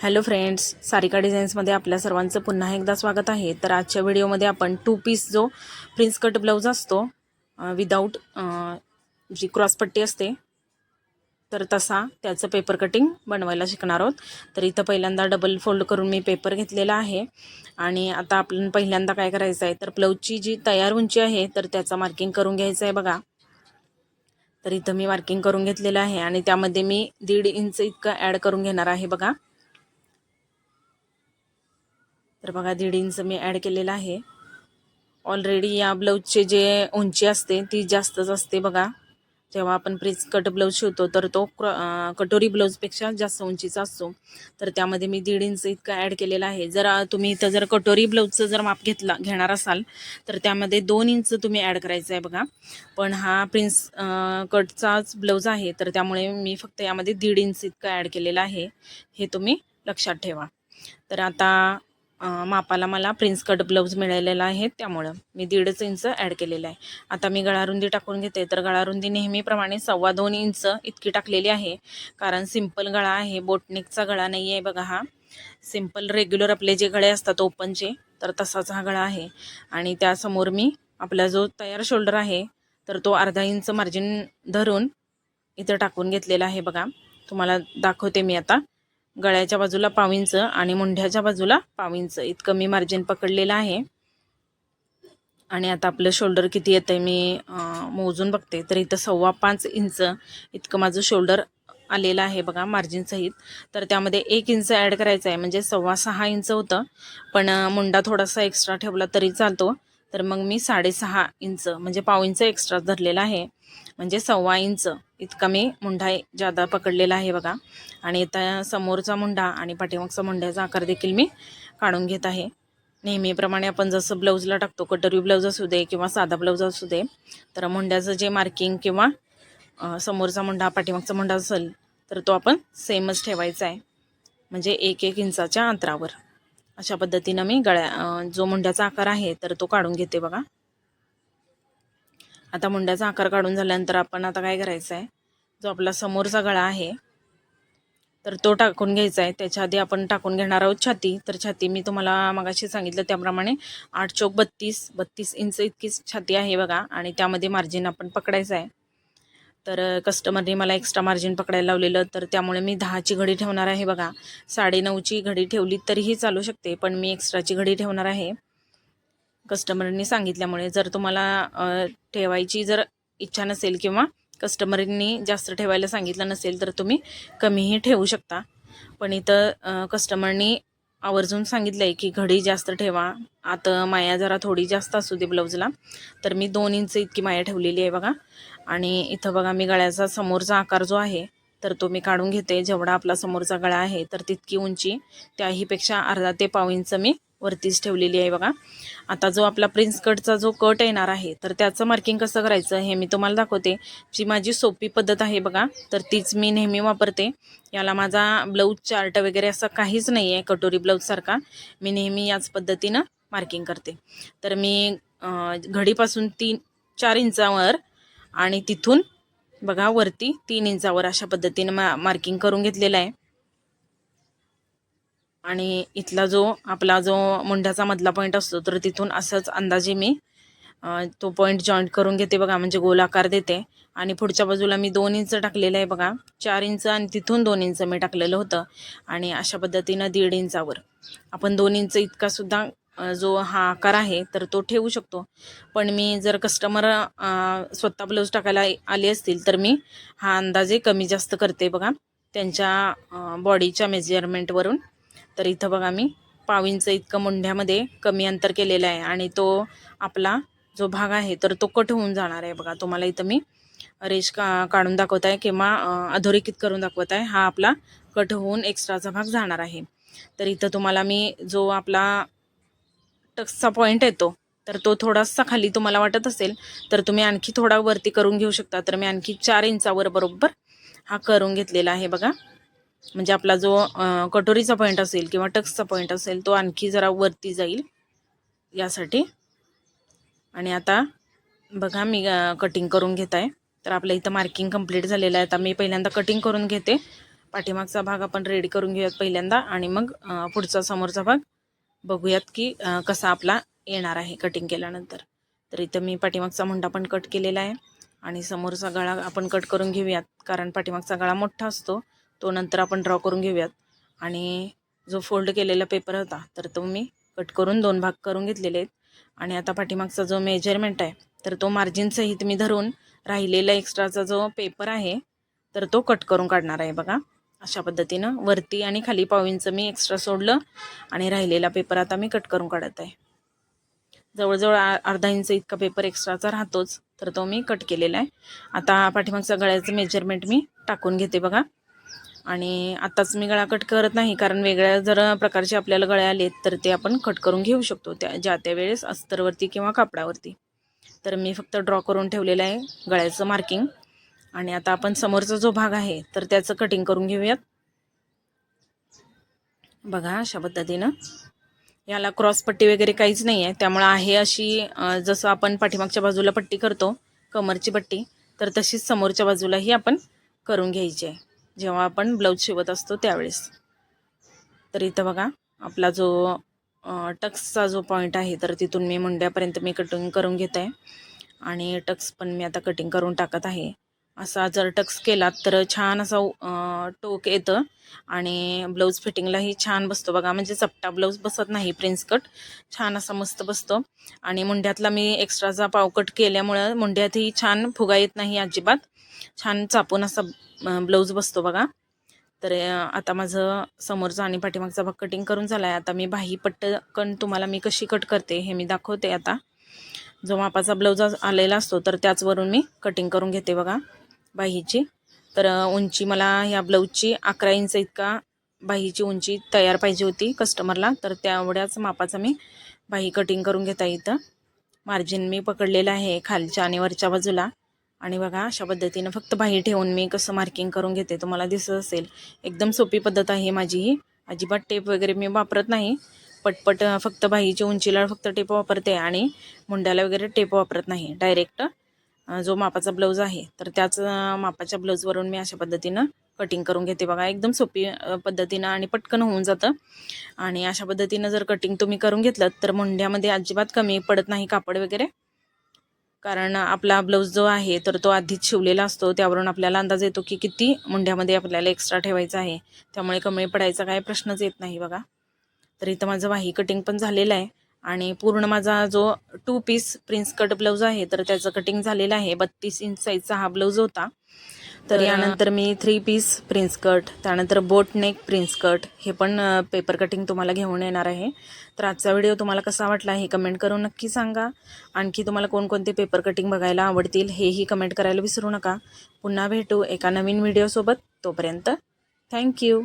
Hello friends Sarika डिझाईन्समध्ये आपल्या सर्वांचं पुन्हा एकदा स्वागत आहे. तर आजच्या व्हिडिओमध्ये आपण टू पीस जो प्रिन्स कट ब्लाऊज असतो विदाऊट जी क्रॉसपट्टी असते तर तसा त्याचं पेपर कटिंग बनवायला शिकणार आहोत. तर इथं पहिल्यांदा डबल फोल्ड करून मी पेपर घेतलेला आहे. आणि आता आपण पहिल्यांदा काय करायचं आहे तर ब्लाऊजची जी तयार उंची आहे तर त्याचं मार्किंग करून घ्यायचं आहे बघा. तर इथं मी मार्किंग करून घेतलेलं आहे आणि त्यामध्ये मी दीड इंच इतकं ॲड करून घेणार आहे बघा. तर बघा दीड इंच मी ॲड केलेलं आहे. ऑलरेडी या ब्लाऊजचे जे उंची असते ती जास्तच असते बघा. जेव्हा आपण प्रिन्स कट ब्लाऊज शिवतो तर तो कटोरी ब्लाऊजपेक्षा जास्त उंचीचा असतो. तर त्यामध्ये मी दीड इंच इतकं ॲड केलेलं आहे. जर तुम्ही इथं जर कटोरी ब्लाऊजचं जर माप घेतला घेणार असाल तर त्यामध्ये दोन इंच तुम्ही ॲड करायचं आहे बघा. पण हा प्रिन्स कटचाच ब्लाऊज आहे तर त्यामुळे मी फक्त यामध्ये दीड इंच इतकं ॲड केलेलं आहे. हे तुम्ही लक्षात ठेवा. तर आता मापाला मला प्रिन्स कट ब्लाऊज मिळालेला आहे त्यामुळं मी दीडच इंच ॲड केलेलं आहे. आता मी गळारुंदी टाकून घेते तर गळारुंदी नेहमीप्रमाणे सव्वा दोन इंच इतकी टाकलेली आहे. कारण सिंपल गळा आहे बोटनिकचा गळा नाही आहे बघा हा. सिंपल रेग्युलर आपले जे गळे असतात ओपनचे तर तसाच हा गळा आहे. आणि त्यासमोर मी आपला जो तयार शोल्डर आहे तर तो अर्धा इंच मार्जिन धरून इथं टाकून घेतलेला आहे बघा. तुम्हाला दाखवते मी आता. गळ्याच्या बाजूला पाव आणि मुंढ्याच्या बाजूला पाव इतकं मी मार्जिन पकडलेलं आहे. आणि आता आपलं शोल्डर किती येतं आहे मी मोजून बघते. तर इथं सव्वा पाच इंच इतकं माझं शोल्डर आलेलं आहे बघा मार्जिनसहित तर त्यामध्ये एक इंच ॲड करायचं आहे म्हणजे सव्वा सहा इंच होतं. पण मुंडा थोडासा एक्स्ट्रा ठेवला तरी चालतो. तर मग मी साडेसहा इंच म्हणजे पाव इंच एक्स्ट्रा धरलेला आहे. म्हणजे सव्वा इंच इतका मी मुंढा जादा पकडलेला आहे बघा. आणि त्या समोरचा मुंढा आणि पाठीमागचा मुंड्याचा आकार देखील मी काढून घेत आहे. नेहमीप्रमाणे आपण जसं ब्लाऊजला टाकतो कटरी ब्लाऊज असू दे किंवा साधा ब्लाऊज असू दे तर मुंड्याचं जे मार्किंग किंवा समोरचा मुंडा पाठीमागचा मुंडा असेल तर तो आपण सेमच ठेवायचा आहे. म्हणजे एक एक इंचाच्या अंतरावर. अशा पद्धतीनं मी गळ्या जो मुंड्याचा आकार आहे तर तो काढून घेते बघा. आता मुंड्याचा आकार काढून झाल्यानंतर आपण आता काय करायचं आहे? जो आपला समोरचा गळा आहे तर तो टाकून घ्यायचा आहे. त्याच्या आधी आपण टाकून घेणार आहोत छाती. तर छाती मी तुम्हाला मगाशी सांगितलं त्याप्रमाणे आठ चौक बत्तीस बत्तीस इंच इतकीच छाती आहे बघा. आणि त्यामध्ये मार्जिन आपण पकडायचं आहे. तर कस्टमरने मला एक्स्ट्रा मार्जिन पकडायला लावलेलं. तर त्यामुळे मी दहाची घडी ठेवणार आहे बघा. साडेनऊची घडी ठेवली तरीही चालू शकते पण मी एक्स्ट्राची घडी ठेवणार आहे. कस्टमरनी सांगितल्यामुळे जर तुम्हाला ठेवायची जर इच्छा नसेल किंवा कस्टमरनी जास्त ठेवायला सांगितलं नसेल तर तुम्ही कमीही ठेवू शकता. पण इथं कस्टमरनी आवर्जून सांगितलं आहे की घडी जास्त ठेवा. आता माया जरा थोडी जास्त असू दे ब्लाऊजला. तर मी दोन इंच इतकी माया ठेवलेली आहे बघा. आणि इथं बघा मी गळ्याचा समोरचा आकार जो आहे तर तो मी काढून घेते. जेवढा आपला समोरचा गळा आहे तर तितकी उंची. त्याहीपेक्षा अर्धा ते पाव इंच मी वरतीच ठेवलेली आहे बघा. आता जो आपला प्रिन्स कटचा जो कट येणार आहे तर त्याचं मार्किंग कसं करायचं हे मी तुम्हाला दाखवते. जी माझी सोपी पद्धत आहे बघा तर तीच मी नेहमी वापरते. याला माझा ब्लाऊज चार्ट वगैरे असं काहीच नाही आहे कटोरी ब्लाऊजसारखा मी नेहमी याच पद्धतीनं मार्किंग करते. तर मी घडीपासून तीन चार इंचावर आणि तिथून बघा वरती तीन इंचावर अशा पद्धतीनं मा मार्किंग करून घेतलेलं आहे. आणि इथला जो आपला जो मुंड्याचा मधला पॉईंट असतो तर तिथून असंच अंदाजे मी तो पॉईंट जॉईंट करून घेते बघा म्हणजे गोलाकार देते. आणि पुढच्या बाजूला मी दोन इंच टाकलेलं आहे बघा चार इंच आणि तिथून दोन इंच मी टाकलेलं होतं. आणि अशा पद्धतीनं दीड इंचावर. आपण दोन इंच इतका सुद्धा जो हा आकार आहे तर तो ठेवू शकतो. पण मी जर कस्टमर स्वतः ब्लाऊज टाकायला आले असतील तर मी हा अंदाजे कमी जास्त करते बघा त्यांच्या बॉडीच्या मेजरमेंटवरून तर इथं बघा मी पाव इंच इतकं मुंढ्यामध्ये कमी अंतर केलेलं आहे आणि तो आपला जो भाग आहे तर तो कट होऊन जाणार आहे बघा. तुम्हाला इथं मी रेश का काढून दाखवत आहे किंवा अधोरेखित करून दाखवत आहे हा आपला कट होऊन एक्स्ट्राचा भाग जाणार आहे. तर इथं तुम्हाला मी जो आपला टक्सचा पॉईंट येतो तर तो थोडासा खाली तुम्हाला वाटत असेल तर तुम्ही आणखी थोडा वरती करून घेऊ शकता. तर मी आणखी चार इंचावर बरोबर हा करून घेतलेला आहे बघा. म्हणजे आपला जो कटोरीचा पॉईंट असेल किंवा टक्सचा पॉईंट असेल तो आणखी जरा वरती जाईल यासाठी. आणि आता बघा मी कटिंग करून घेत आहे तर आपल्या इथं मार्किंग कंप्लीट झालेलं आहे. आता मी पहिल्यांदा कटिंग करून घेते. पाठीमागचा भाग आपण रेडी करून घेऊयात पहिल्यांदा. आणि मग पुढचा समोरचा भाग बघूयात की कसा आपला येणार आहे कटिंग केल्यानंतर. तर इथं मी पाठीमागचा मुंडा पण कट केलेला आहे. आणि समोरचा गळा आपण कट करून घेऊयात. कारण पाठीमागचा गळा मोठा असतो. तो नंतर आपण ड्रॉ करून घेऊयात. आणि जो फोल्ड केलेला पेपर होता तर तो मी कट करून दोन भाग करून घेतलेले आहेत. आणि आता पाठीमागचा जो मेजरमेंट आहे तर तो मार्जिनसहित मी धरून राहिलेला एक्स्ट्राचा जो पेपर आहे तर तो कट करून काढणार आहे बघा. अशा पद्धतीनं वरती आणि खाली पावींचं मी एक्स्ट्रा सोडलं आणि राहिलेला पेपर आता मी कट करून काढत आहे. जवळजवळ अर्धा इंच इतका पेपर एक्स्ट्राचा राहतोच तर तो मी कट केलेला आहे. आता पाठीमागचा गळ्याचं मेजरमेंट मी टाकून घेते बघा. आणि आत्ताच मी गळा कट करत नाही कारण वेगळ्या जर प्रकारचे आपल्याला गळे आलेत तर ते आपण कट करून घेऊ शकतो त्या ज्या त्या वेळेस अस्तरवरती किंवा कापडावरती. तर मी फक्त ड्रॉ करून ठेवलेलं आहे गळ्याचं मार्किंग आणि आता आपण समोरचा जो भाग आहे तर त्याचं कटिंग करून घेऊयात. बघा अशा पद्धतीनं. याला क्रॉस पट्टी वगैरे काहीच नाही आहे त्यामुळं आहे अशी जसं आपण पाठीमागच्या बाजूला पट्टी करतो कमरची पट्टी तर तशीच समोरच्या बाजूलाही आपण करून घ्यायची आहे. जेव्हा आपण ब्लाऊज शिवत असतो त्यावेळेस. तर इथं बघा आपला जो टक्सचा जो पॉईंट आहे तर तिथून मी मुंड्यापर्यंत मी कटिंग करून घेत. आहे आणि टक्स पण मी आता कटिंग करून टाकत आहे. असा जर टक्स केलात तर छान असा टोक येतं. आणि ब्लाऊज फिटिंगलाही छान बसतो बघा. म्हणजे चपटा ब्लाऊज बसत नाही प्रिन्स कट. छान असा मस्त बसतो. आणि मुंड्यातला मी एक्स्ट्राचा पाव कट केल्यामुळं मुंड्यातही छान फुगा येत नाही अजिबात. छान चापून असा ब्लाऊज बसतो बघा. तर आता माझं समोरचा आणि पाठीमागचा भाग कटिंग करून झाला आहे आता मी बाही पट्टकन तुम्हाला मी कशी कट करते हे मी दाखवते आता. जो मापाचा ब्लाऊज आलेला असतो तर त्याचवरून मी कटिंग करून घेते बघा. बाहीची. तर उंची मला ह्या ब्लाऊजची अकरा इंच इतका बाहीची उंची तयार पाहिजे होती कस्टमरला. तर तेवढ्याच मापाचा मी बाही कटिंग करून घेता इथं. मार्जिन मी पकडलेलं आहे खालच्या आणि वरच्या बाजूला. आणि बघा अशा पद्धतीनं फक्त बाही ठेवून मी कसं मार्किंग करून घेते तुम्हाला दिसत असेल. एकदम सोपी पद्धत आहे माझी ही. अजिबात टेप वगैरे मी वापरत नाही. पटपट फक्त बाहीची उंचीला फक्त टेप वापरते आणि मुंड्याला वगैरे टेप वापरत नाही. डायरेक्ट जो मापाचा ब्लाऊज आहे तर त्याच मापाच्या ब्लाऊजवरून मी अशा पद्धतीनं कटिंग करून घेते बघा. एकदम सोपी पद्धतीनं आणि पटकन होऊन जातं. आणि अशा पद्धतीनं जर कटिंग तुम्ही करून घेतलं तर मुंड्यामध्ये अजिबात कमी पडत नाही कापड वगैरे. कारण आपला ब्लाऊज जो आहे तर तो आधीच शिवलेला असतो. त्यावरून आपल्याला अंदाज येतो की किती मुंड्यामध्ये आपल्याला एक्स्ट्रा ठेवायचा आहे. त्यामुळे कमी पडायचा काय प्रश्नच येत नाही बघा. तर इथं माझं वाही कटिंग पण झालेलं आहे. आणि पूर्ण माझा जो two piece prince cut blouse आहे तर त्याचं कटिंग झालेलं आहे. बत्तीस इंच साईजचा हा ब्लाऊज होता. तर यानंतर मी थ्री पीस प्रिन्स कट त्यानंतर बोट नेक प्रिन्स कट हे पण पेपर कटिंग तुम्हाला घेऊन येणार आहे. तर आजचा व्हिडिओ तुम्हाला कसा वाटला हे कमेंट करून नक्की सांगा. आणखी तुम्हाला कोणकोणते पेपर कटिंग बघायला आवडतील हेही कमेंट करायला विसरू नका. पुन्हा भेटू एका नवीन व्हिडिओसोबत तोपर्यंत थँक्यू